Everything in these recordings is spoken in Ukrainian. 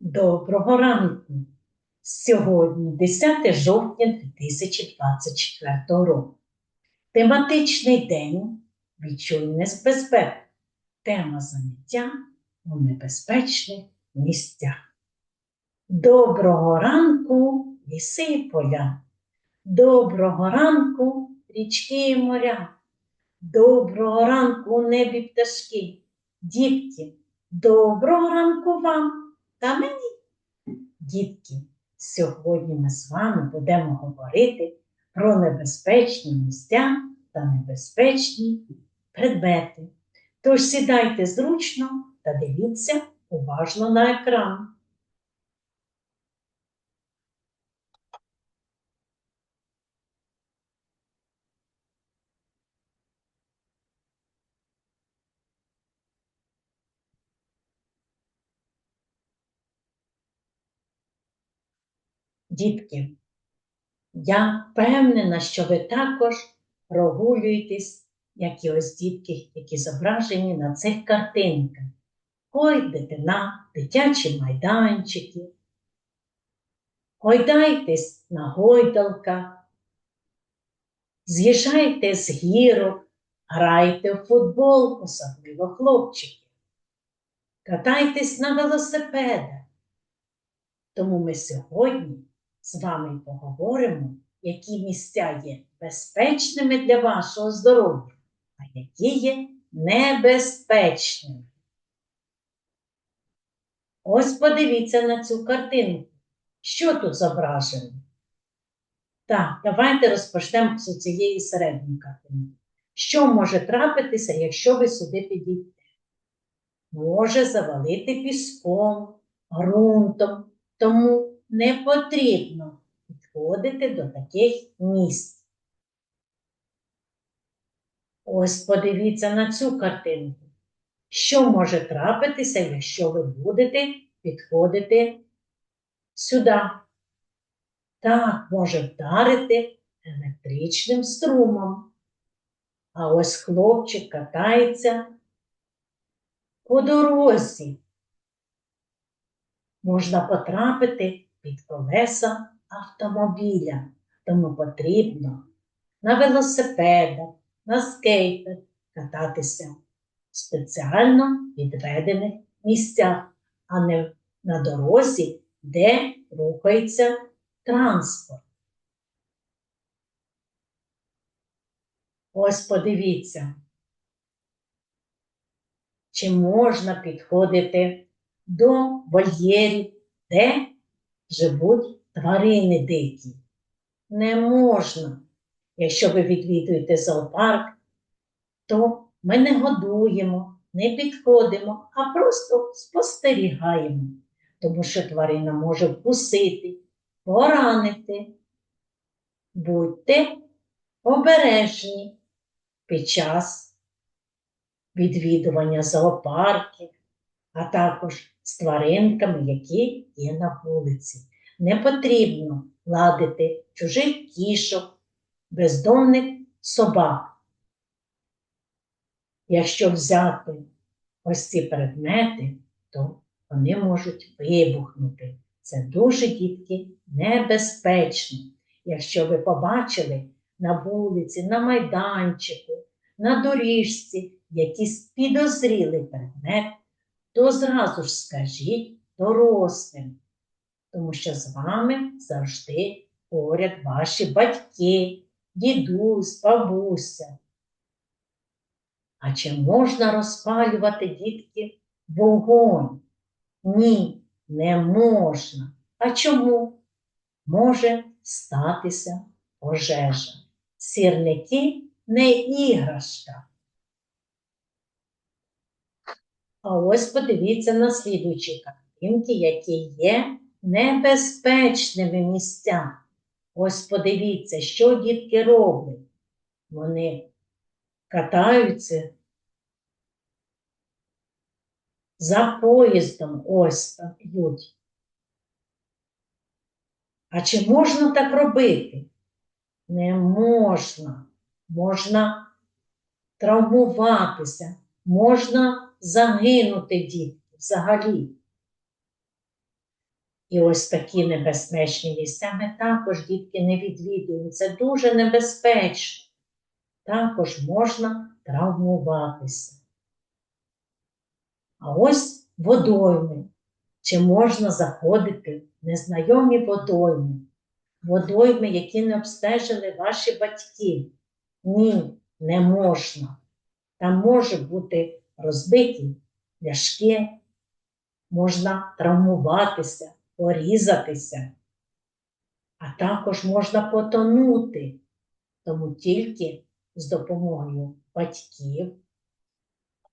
Доброго ранку! Сьогодні 10 жовтня 2024 року. Тематичний день відчуй небезпеку. Тема заняття у небезпечних місцях. Доброго ранку, ліси і поля. Доброго ранку, річки і моря. Доброго ранку небі пташки. Дітки, доброго ранку вам та мені. Дітки, сьогодні ми з вами будемо говорити про небезпечні місця та небезпечні предмети. Тож сідайте зручно та дивіться уважно на екран. Дітки, я впевнена, що ви також прогулюєтесь, як і ось дітки, які зображені на цих картинках. Ходите на дитячі майданчики, гойдайтесь на гойдалках, з'їжджайте з гірок, грайте в футбол, особливо хлопчики, катайтесь на велосипедах. Тому ми сьогодні з вами поговоримо, які місця є безпечними для вашого здоров'я, а які є небезпечними. Ось подивіться на цю картинку. Що тут зображено? Так, давайте розпочнемо з цієї середньої картинки. Що може трапитися, якщо ви сюди підійдете? Може завалити піском, ґрунтом, тому не потрібно підходити до таких місць. Ось подивіться на цю картинку. Що може трапитися, якщо ви будете підходити сюди? Так, може вдарити електричним струмом. А ось хлопчик катається по дорозі можна потрапити під колеса автомобіля, тому потрібно на велосипедах, на скейтах кататися в спеціально відведених місцях, а не на дорозі, де рухається транспорт. Ось подивіться, чи можна підходити до вольєрів, де живуть тварини дикі. Не можна. Якщо ви відвідуєте зоопарк, то ми не годуємо, не підходимо, а просто спостерігаємо, тому що тварина може вкусити, поранити. Будьте обережні під час відвідування зоопарків, а також з тваринками, які є на вулиці. Не потрібно ладити чужих кішок, бездомних собак. Якщо взяти ось ці предмети, то вони можуть вибухнути. Це дуже дітки небезпечно. Якщо ви побачили на вулиці, на майданчику, на доріжці якийсь підозрілий предмет, то зразу ж скажіть дорослим, тому що з вами завжди поряд ваші батьки, дідусь, бабуся. А чи можна розпалювати дітки вогонь? Ні, не можна. А чому? Може статися пожежа. Сірники не іграшка. А ось подивіться на слідуючі картинки, які є небезпечними місця. Ось подивіться, що дітки роблять. Вони катаються за поїздом, ось йдуть. А чи можна так робити? Не можна. Можна травмуватися, можна загинути дітки взагалі. І ось такі небезпечні місця ми також, дітки, не відвідуємо. Це дуже небезпечно. Також можна травмуватися. А ось водойми. Чи можна заходити в незнайомі водойми? Водойми, які не обстежили ваші батьки. Ні, не можна. Там можуть бути розбиті пляшки, можна травмуватися, порізатися, а також можна потонути. Тому тільки з допомогою батьків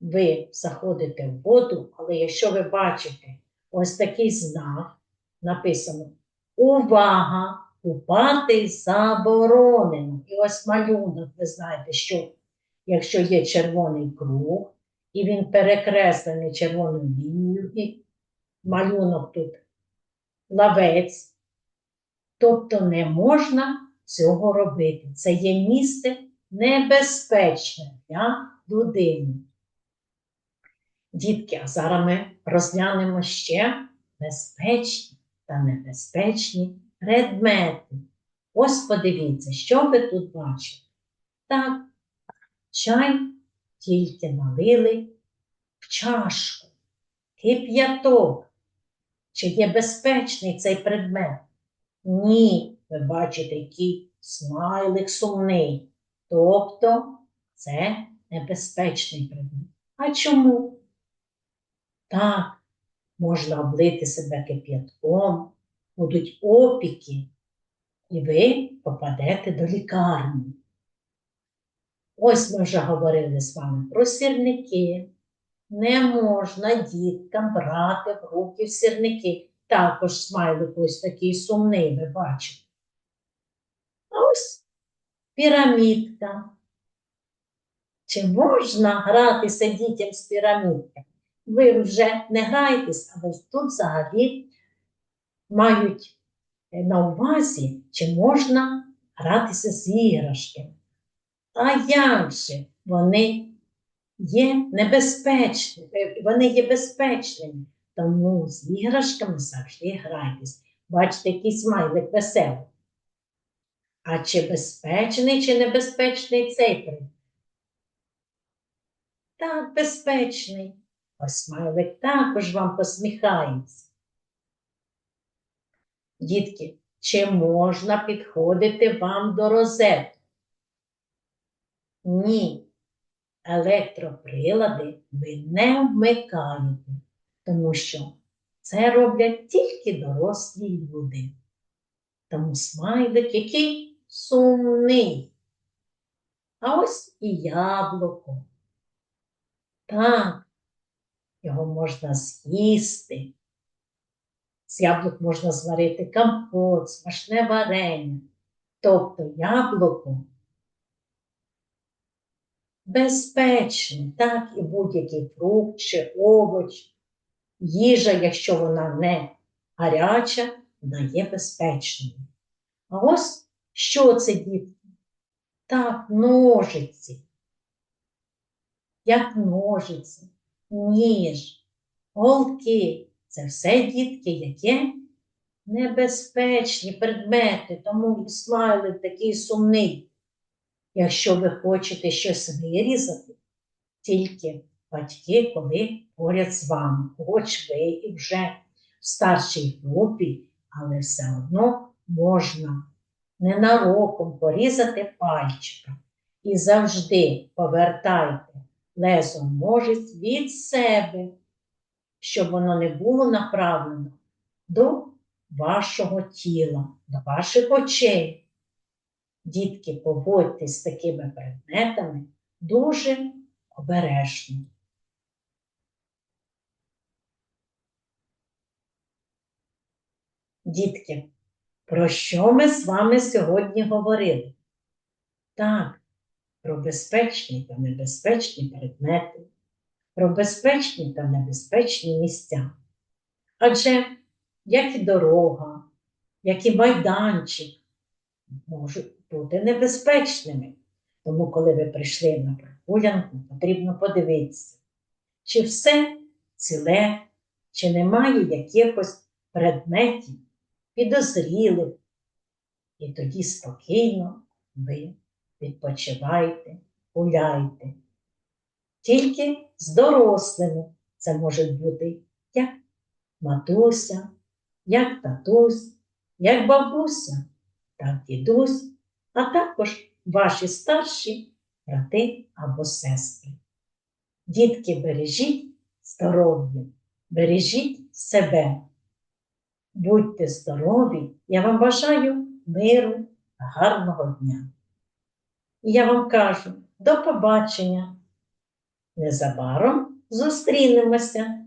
ви заходите в воду, але якщо ви бачите ось такий знак, написано Увага! Купати заборонено. І ось малюнок, ви знаєте, що якщо є червоний круг, і він перекреслений червоною лінією, і малюнок тут лавець, тобто не можна цього робити. Це є місце небезпечне для людини. Дітки, а зараз ми розглянемо ще безпечні та небезпечні предмети. Ось подивіться, що ви тут бачите. Так, чай тільки налили в чашку, кип'яток. Чи є безпечний цей предмет? Ні, ви бачите, який смайлик сумний. Тобто це небезпечний предмет. А чому? Так, можна облити себе кип'ятком, будуть опіки, і ви попадете до лікарні. Ось ми вже говорили з вами про сірники. Не можна діткам брати в руки сірники. Також смайлик ось такий сумний, ви бачите. А ось пірамідка. Чи можна гратися дітям з пірамідками? Ви вже не граєтесь, але тут взагалі мають на увазі, чи можна гратися з іграшками. А як же вони є небезпечними, вони є безпечними, тому з іграшками завжди грайтесь. Бачите, який смайлик веселий. А чи безпечний, чи небезпечний цей предмет? Так, безпечний. Ось смайлик також вам посміхається. Дітки, чи можна підходити вам до розетки? Ні. Електроприлади ви не вмикаєте, тому що це роблять тільки дорослі люди. Тому смайлик який сумний. А ось і яблуко. Так, його можна з'їсти. З яблук можна зварити компот, смачне варення. Тобто яблуко безпечне, так і будь-який фрукт чи овоч, їжа, якщо вона не гаряча, вона є безпечною. А ось що це дітки? Так, ножиці. Як ножиці, ніж, голки. Це все дітки, які небезпечні предмети, тому і смайлик такий сумний. Якщо ви хочете щось вирізати, тільки батьки, коли поряд з вами, хоч ви і вже в старшій групі, але все одно можна ненароком порізати пальчика. І завжди повертайте лезом ножиць від себе щоб воно не було направлено до вашого тіла, до ваших очей. Дітки, поводьтесь з такими предметами дуже обережно. Дітки, про що ми з вами сьогодні говорили? Так, про безпечні та небезпечні предмети, про безпечні та небезпечні місця. Адже як і дорога, як і майданчик можуть бути небезпечними. Тому, коли ви прийшли на прогулянку, потрібно подивитися, чи все ціле, чи немає якихось предметів, підозрілих. І тоді спокійно ви відпочивайте, гуляйте. Тільки з дорослими це може бути як матуся, як татусь, як бабуся, так дідусь, а також ваші старші брати або сестри. Дітки, бережіть здоров'я, бережіть себе. Будьте здорові, я вам бажаю миру та гарного дня. І я вам кажу до побачення. Незабаром зустрінемося